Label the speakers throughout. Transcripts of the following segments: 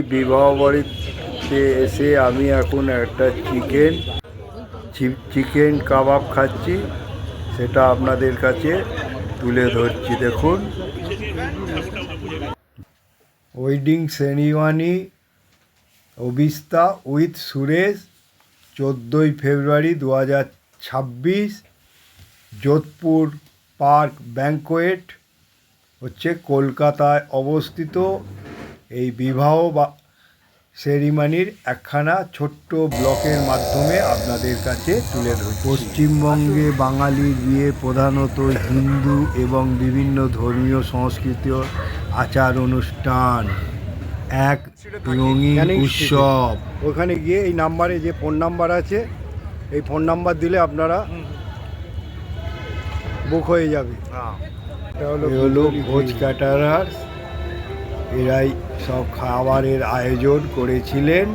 Speaker 1: এই বিবাহ বাড়িতে এসে আমি এখন একটা চিকেন চিকেন কাবাব খাচ্ছি। সেটা আপনাদের কাছে তুলে ধরছি, দেখুন। ওয়েডিং সেরিমানি অবিস্তা উইথ সুরেশ, চোদ্দোই ফেব্রুয়ারি দু হাজার ছাব্বিশ, যোধপুর পার্ক ব্যাঙ্কোয়েট হচ্ছে কলকাতায় অবস্থিত এই বিবাহ বা সেরিমানির একখানা ছোট্ট ব্লকের মাধ্যমে আপনাদের কাছে তুলে ধরি পশ্চিমবঙ্গে বাঙালির বিয়ে প্রধানত হিন্দু এবং বিভিন্ন ধর্মীয় সংস্কৃতি আচার অনুষ্ঠান। এক রঙিন উৎসব। ওখানে গিয়ে এই নাম্বারে যে ফোন নাম্বার আছে এই ফোন নাম্বার দিলে আপনারা বুক হয়ে যাবে। এটা হলো হলো ভোজ ক্যাটারার্স এরাই সব খাবারের আয়োজন করেছিলেন,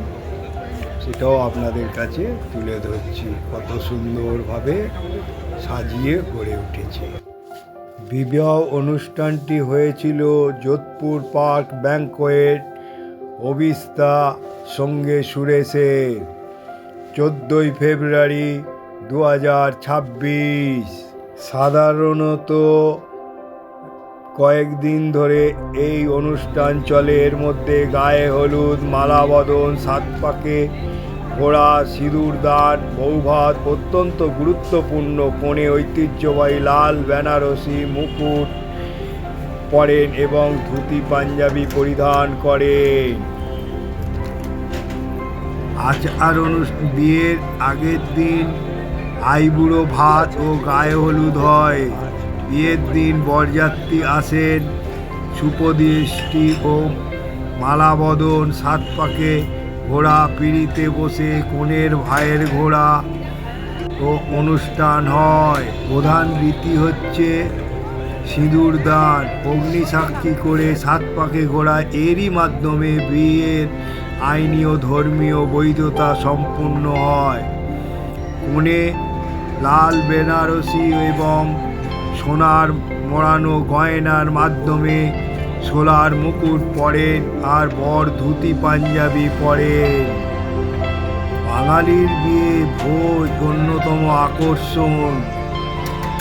Speaker 1: সেটাও আপনাদের কাছে তুলে ধরছি। কত সুন্দরভাবে সাজিয়ে গড়ে উঠেছে। বিবাহ অনুষ্ঠানটি হয়েছিল যোধপুর পার্ক ব্যাঙ্কোয়েট অবিস্তা সঙ্গে সুরেশের। চোদ্দোই ফেব্রুয়ারি দু হাজার ছাব্বিশ। সাধারণত কয়েকদিন ধরে এই অনুষ্ঠান চলে। এর মধ্যে গায়ে হলুদ মালাবদন সাত পাকে ঘোড়া, সিঁদুর দান বৌভাত, অত্যন্ত গুরুত্বপূর্ণ কোণে ঐতিহ্যবাহী লাল বেনারসি মুকুট পরেন এবং ধুতি পাঞ্জাবি পরিধান করেন। আচার অনুষ্ঠান বিয়ের আগের দিন আইবুড়ো ভাত ও গায়ে হলুদ হয়। বিয়ের দিন বরযাত্রী আসেন, সুপদৃষ্টি ও মালাবদন সাত পাকে ঘোড়া পিড়িতে বসে কনের ভাইয়ের ঘোড়া ও অনুষ্ঠান হয়। প্রধান রীতি হচ্ছে সিঁদুর দান। অগ্নিসাক্ষী করে সাত পাকে ঘোড়া এরই মাধ্যমে বিয়ের আইনি ও ধর্মীয় বৈধতা সম্পূর্ণ হয়। কোণে লাল, বেনারসি এবং সোনার মোড়ানো গয়নার মাধ্যমে সোলার মুকুট পরেন আর বর ধুতি পাঞ্জাবি পরেন বাঙালির বিয়ে ভোজ অন্যতম আকর্ষণ।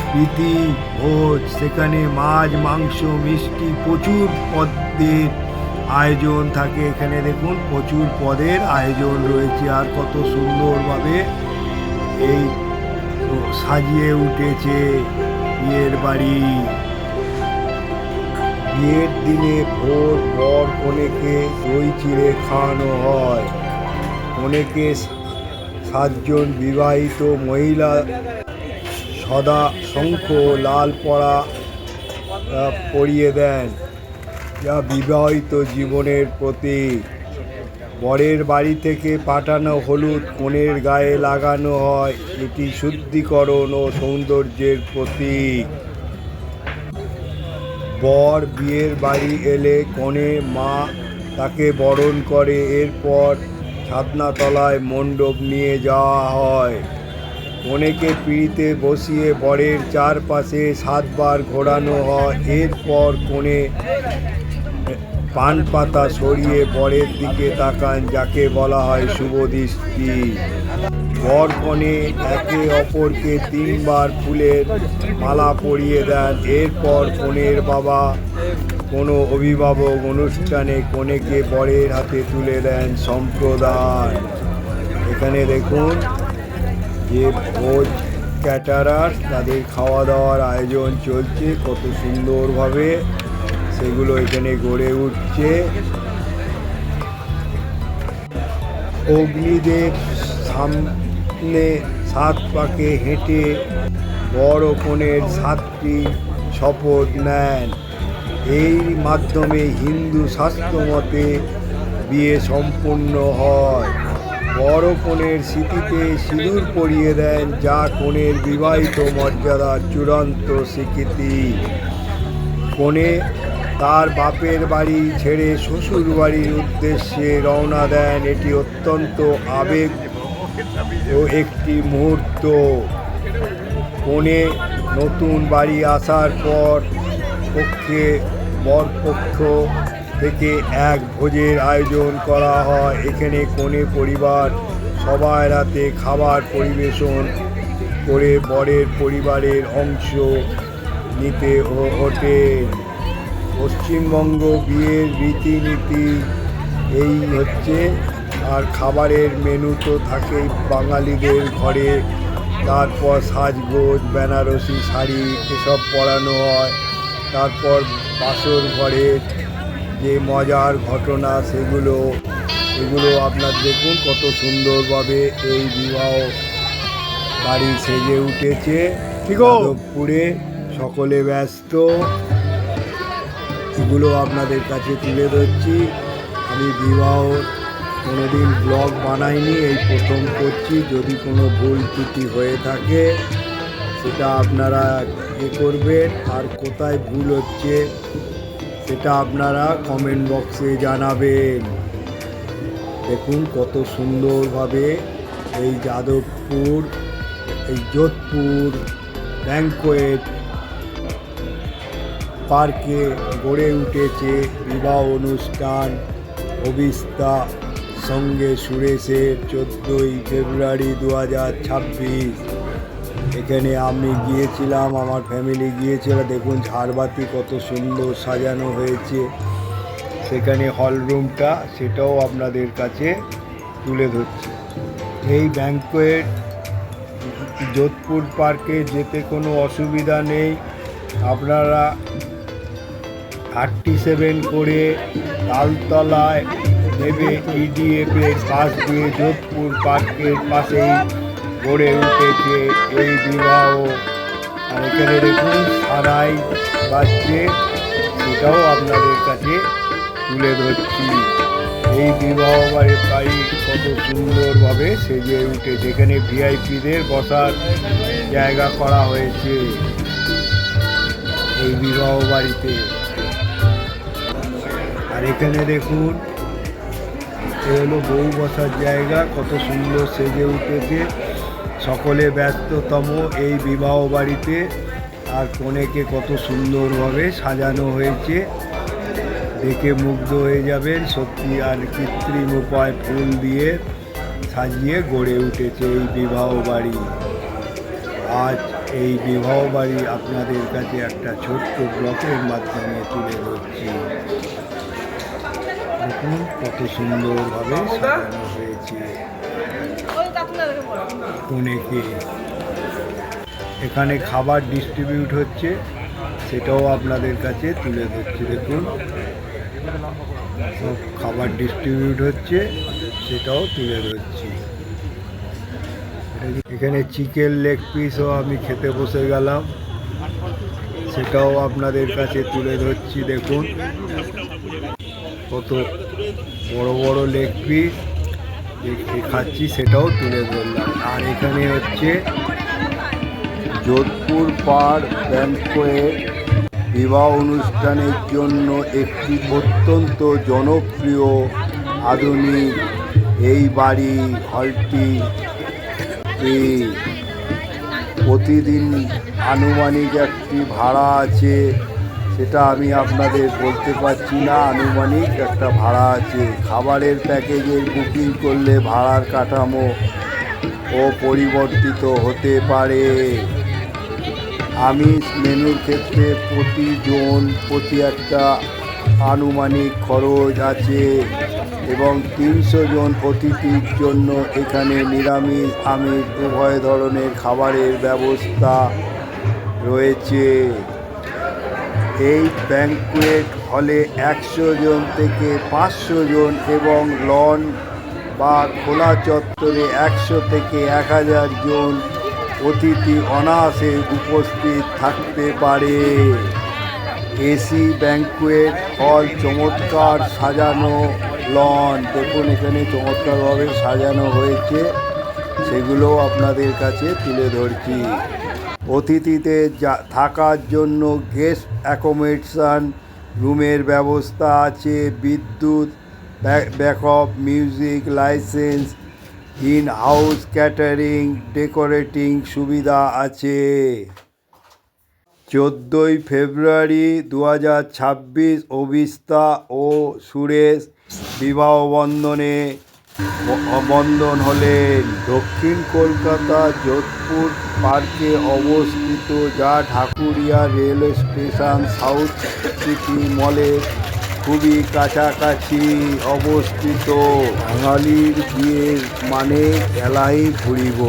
Speaker 1: প্রীতি ভোজ, সেখানে মাছ, মাংস, মিষ্টি প্রচুর পদের আয়োজন থাকে এখানে দেখুন, প্রচুর পদের আয়োজন রয়েছে আর কত সুন্দরভাবে এই সাজিয়ে উঠেছে। বিয়ের বাড়ি। বিয়ের দিনে ভোর বর কনেকে দই চিড়ে খাওয়ানো হয়। কনেকে সাতজন বিবাহিত মহিলা সদা শঙ্খ লাল পড়া পরিয়ে দেন। যা বিবাহিত জীবনের প্রতীক। বরের বাড়ি থেকে পাঠানো হলুদ কনের গায়ে লাগানো হয়। এটি শুদ্ধিকরণ ও সৌন্দর্যের প্রতীক। বর বিয়ের বাড়ি এলে কনে মা তাকে বরণ করে। এরপর ছাদনাতলায় মণ্ডপ নিয়ে যাওয়া হয়। কনেকে পিড়িতে বসিয়ে বরের চারপাশে সাতবার ঘোরানো হয়। এরপর কনে পান পাতা সরিয়ে বরের দিকে তাকান, যাকে বলা হয় শুভ দৃষ্টি বর কনে একে অপরকে তিনবার ফুলের মালা পরিয়ে দেন। এরপর কনের বাবা কোনো অভিভাবক অনুষ্ঠানে কনেকে বরের হাতে তুলে দেন সম্প্রদান। এখানে দেখুন যে ভোজ ক্যাটারার, তাদের খাওয়া দাওয়ার আয়োজন চলছে। কত সুন্দরভাবে সেগুলো এখানে গড়ে উঠছে। অগ্নিদেব সামনে সাত পাকে হেঁটে বড় কোণের সাতটি শপথ নেন। এই মাধ্যমে হিন্দু শাস্ত্র মতে বিয়ে সম্পূর্ণ হয়। বড় কনের স্মৃতিতে সিঁদুর পরিয়ে দেন, যা কনের বিবাহিত মর্যাদার চূড়ান্ত স্বীকৃতি। কনে তার বাপের বাড়ি ছেড়ে শ্বশুর বাড়ির উদ্দেশ্যে রওনা দেন এটি অত্যন্ত আবেগ ও একটি মুহূর্ত। কনে নতুন বাড়ি আসার পর পক্ষে বরপক্ষ থেকে এক ভোজের আয়োজন করা হয়। এখানে কনে পরিবার, সবাই রাতে খাবার পরিবেশন করে বরের পরিবারের অংশ নিতে ওঠেন পশ্চিমবঙ্গ বিয়ের রীতিনীতি এই হচ্ছে আর খাবারের মেনু তো থাকেই বাঙালিদের ঘরে। তারপর সাজগোজ বেনারসি শাড়ি এসব পরানো হয়। তারপর বাসর ঘরের যে মজার ঘটনা সেগুলো এগুলো আপনার দেখুন কত সুন্দরভাবে এই বিবাহ বাড়ি সেজে উঠেছে। যাদবপুরে সকলে ব্যস্ত। এগুলো আপনাদের কাছে তুলে ধরছি। আমি বিবাহ কোনোদিন ব্লগ বানাইনি, এই প্রথম করছি। যদি কোনো ভুল ত্রুটি হয়ে থাকে, সেটা আপনারা এ করবেন। আর কোথায় ভুল হচ্ছে, সেটা আপনারা কমেন্ট বক্সে জানাবেন। দেখুন কত সুন্দরভাবে এই যাদবপুর, এই যোধপুর ব্যাঙ্কোয়েট পার্কে গড়ে উঠেছে বিবাহ অনুষ্ঠান। অবিস্তা সঙ্গে সুরেশের চোদ্দোই ফেব্রুয়ারি দু হাজার ছাব্বিশ। এখানে আমি গিয়েছিলাম, আমার ফ্যামিলি গিয়েছিল। দেখুন, ঝাড়বাতি কত সুন্দর সাজানো হয়েছে। সেখানে হল রুমটা সেটাও আপনাদের কাছে তুলে ধরছি। এই ব্যাঙ্কোয়েট যোধপুর পার্কে যেতে কোনো অসুবিধা নেই। আপনারা থার্টি সেভেন করে তালতলায় নেবে ইডিএফ এর পাশ দিয়ে যোধপুর পার্কের পাশেই গড়ে উঠেছে এই বিবাহ। আর এখানে দেখুন, সারাই বাজছে, সেটাও আপনাদের কাছে তুলে ধরছি। এই বিবাহ বাড়ির বাড়ি কত সুন্দরভাবে সেজে উঠেছে যেখানে ভিআইপিদের বসার জায়গা করা হয়েছে এই বিবাহ বাড়িতে। আর এখানে দেখুন, এ হলো বউ বসার জায়গা, কত সুন্দর সেজে উঠেছে। সকলে ব্যস্ততম এই বিবাহ বাড়িতে, আর কনেকে কত সুন্দরভাবে সাজানো হয়েছে। দেখে মুগ্ধ হয়ে যাবেন, সত্যি আর কৃত্রিম উপায় ফুল দিয়ে সাজিয়ে গড়ে উঠেছে এই বিবাহ বাড়ি। আজ এই বিবাহ বাড়ি আপনাদের কাছে একটা ছোট্ট ব্লকের মাধ্যমে তুলে ধরছি। দেখুন কত সুন্দরভাবে সাজানো হয়েছে। কনেকে এখানে খাবার ডিস্ট্রিবিউট হচ্ছে সেটাও আপনাদের কাছে তুলে ধরছি দেখুন। সব খাবার ডিস্ট্রিবিউট হচ্ছে সেটাও তুলে ধরছি। এখানে চিকেন লেগ পিসও আমি খেতে বসে গেলাম। সেটাও আপনাদের কাছে তুলে ধরছি দেখুন। কত বড় বড় লেগ পিস খাচ্ছি, সেটাও তুলে ধরলাম। আর এখানে হচ্ছে যোধপুর পার ব্যাঙ্কোয়েট বিবাহ অনুষ্ঠানের জন্য একটি অত্যন্ত জনপ্রিয় আধুনিক এই বাড়ি হলটি প্রতিদিন আনুমানিক একটি ভাড়া আছে সেটা আমি আপনাদের বলতে পারছি না। আনুমানিক একটা ভাড়া আছে। খাবারের প্যাকেজের বুকিং করলে ভাড়ার কাঠামো ও পরিবর্তিত হতে পারে। আমি মেনুর ক্ষেত্রে প্রতিজন প্রতি একটা আনুমানিক খরচ আছে এবং তিনশো জন অতিথির জন্য এখানে নিরামিষ, আমিষ, উভয় ধরনের খাবারের ব্যবস্থা রয়েছে। এই ব্যাঙ্কুয়েট হলে একশো জন থেকে পাঁচশো জন এবং লন বা খোলা চত্বরে একশো থেকে এক হাজার জন অতিথি অনায়াসে উপস্থিত থাকতে পারে। এসি ব্যাঙ্কুয়েট হল চমৎকার সাজানো লন দেখুন, এখানে চমৎকারভাবে সাজানো হয়েছে। সেগুলো আপনাদের কাছে তুলে ধরছি। অতিথিদের যা, থাকার জন্য গেস্ট অ্যাকোমোডেশন রুমের ব্যবস্থা আছে, বিদ্যুৎ backup music license in house catering decorating সুবিধা আছে। চোদ্দোই ফেব্রুয়ারি দু হাজার ছাব্বিশ অভিস্তা ও সুরেশ বিবাহ বন্ধন হলেন দক্ষিণ কলকাতা যোধপুর পার্কে অবস্থিত যা Dhakuria rail station, south city মলের খুবই কাছাকাছি অবস্থিত। বাঙালির বিয়ের মানে এলাই ঘুরিব।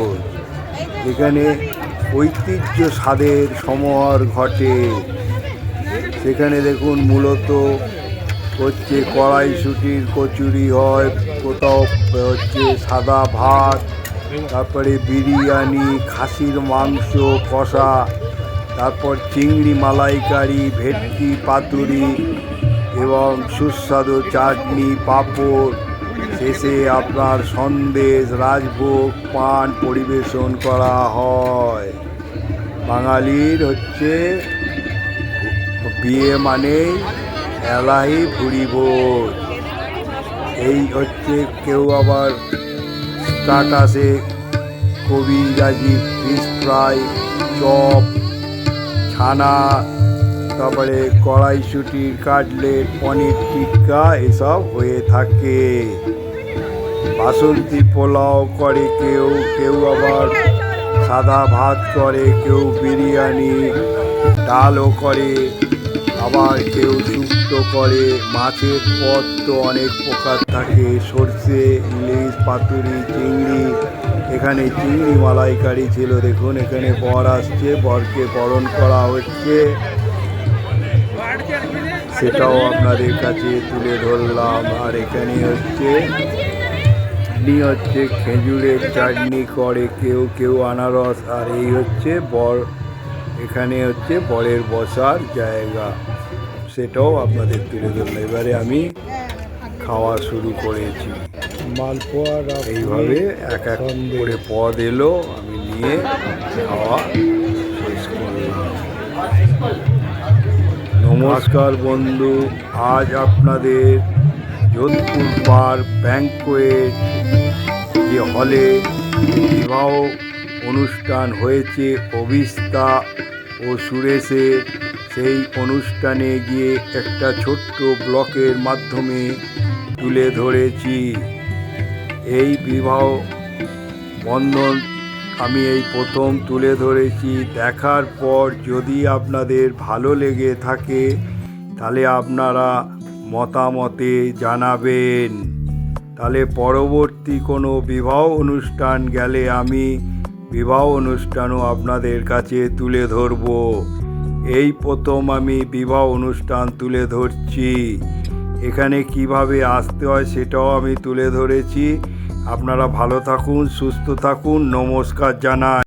Speaker 1: এখানে ঐতিহ্য স্বাদের সমাহার ঘটে। সেখানে দেখুন মূলত হচ্ছে কড়াইশুটির কচুরি হয়, কোথাও হচ্ছে সাদা ভাত, তারপরে বিরিয়ানি, খাসির মাংস, কষা, তারপর চিংড়ি মালাইকারি, ভেটকি পাতুরি এবং সুস্বাদু চাটনি, পাঁপড়। শেষে আপনার সন্দেশ, রাজভোগ, পান পরিবেশন করা হয়। বাঙালির হচ্ছে বিয়ে মানেই এলাহি ভুড়ি এই হচ্ছে কেউ আবার স্টাটাসে কবিরাজি ফিশ ফ্রাই, চপ, ছানা, তারপরে কড়াইশুটির কাটলেট, পনির টিক্কা এসব হয়ে থাকে। বাসন্তী পোলাও করে কেউ কেউ আবার সাদা ভাত করে, কেউ বিরিয়ানি, ডালও করে। আবার কেউ শুক্তো করে, মাছের পদ তো অনেক প্রকার থাকে। সর্ষে, ইলিশ, পাতুরি, চিংড়ি, এখানে চিংড়ি মালাইকারি ছিল। দেখুন, এখানে বর আসছে, বরকে বরণ করা হচ্ছে। সেটাও আপনাদের কাছে তুলে ধরলাম। আর এখানে হচ্ছে চাটনি হচ্ছে খেজুরের চাটনি করে, কেউ কেউ আনারস। আর এই হচ্ছে বর, এখানে হচ্ছে বরের বসার জায়গা। সেটাও আপনাদের তুলে ধরলাম। এবারে আমি খাওয়া শুরু করেছি।
Speaker 2: মালপোয়া
Speaker 1: এইভাবে এক এক করে পদ এলো আমি নিয়ে খাওয়া শেষ করলাম। নমস্কার বন্ধু আজ আপনাদের যোধপুর বার ব্যাঙ্কোয়েট যে হলে বিবাহ অনুষ্ঠান হয়েছে অবিস্তা ও সুরেশের সেই অনুষ্ঠানে গিয়ে একটা ছোট্ট ব্লকের মাধ্যমে তুলে ধরেছি। এই বিবাহ বন্ধন আমি এই প্রথম তুলে ধরেছি। দেখার পর যদি আপনাদের ভালো লেগে থাকে, তাহলে আপনারা মতামতে জানাবেন। তাহলে পরবর্তী কোনো বিবাহ অনুষ্ঠান গেলে আমি বিবাহ অনুষ্ঠানও আপনাদের কাছে তুলে ধরব। এই প্রথম আমি বিবাহ অনুষ্ঠান তুলে ধরছি। এখানে কীভাবে আসতে হয় সেটাও আমি তুলে ধরেছি। আপনারা ভালো থাকুন, সুস্থ থাকুন, নমস্কার জানাই।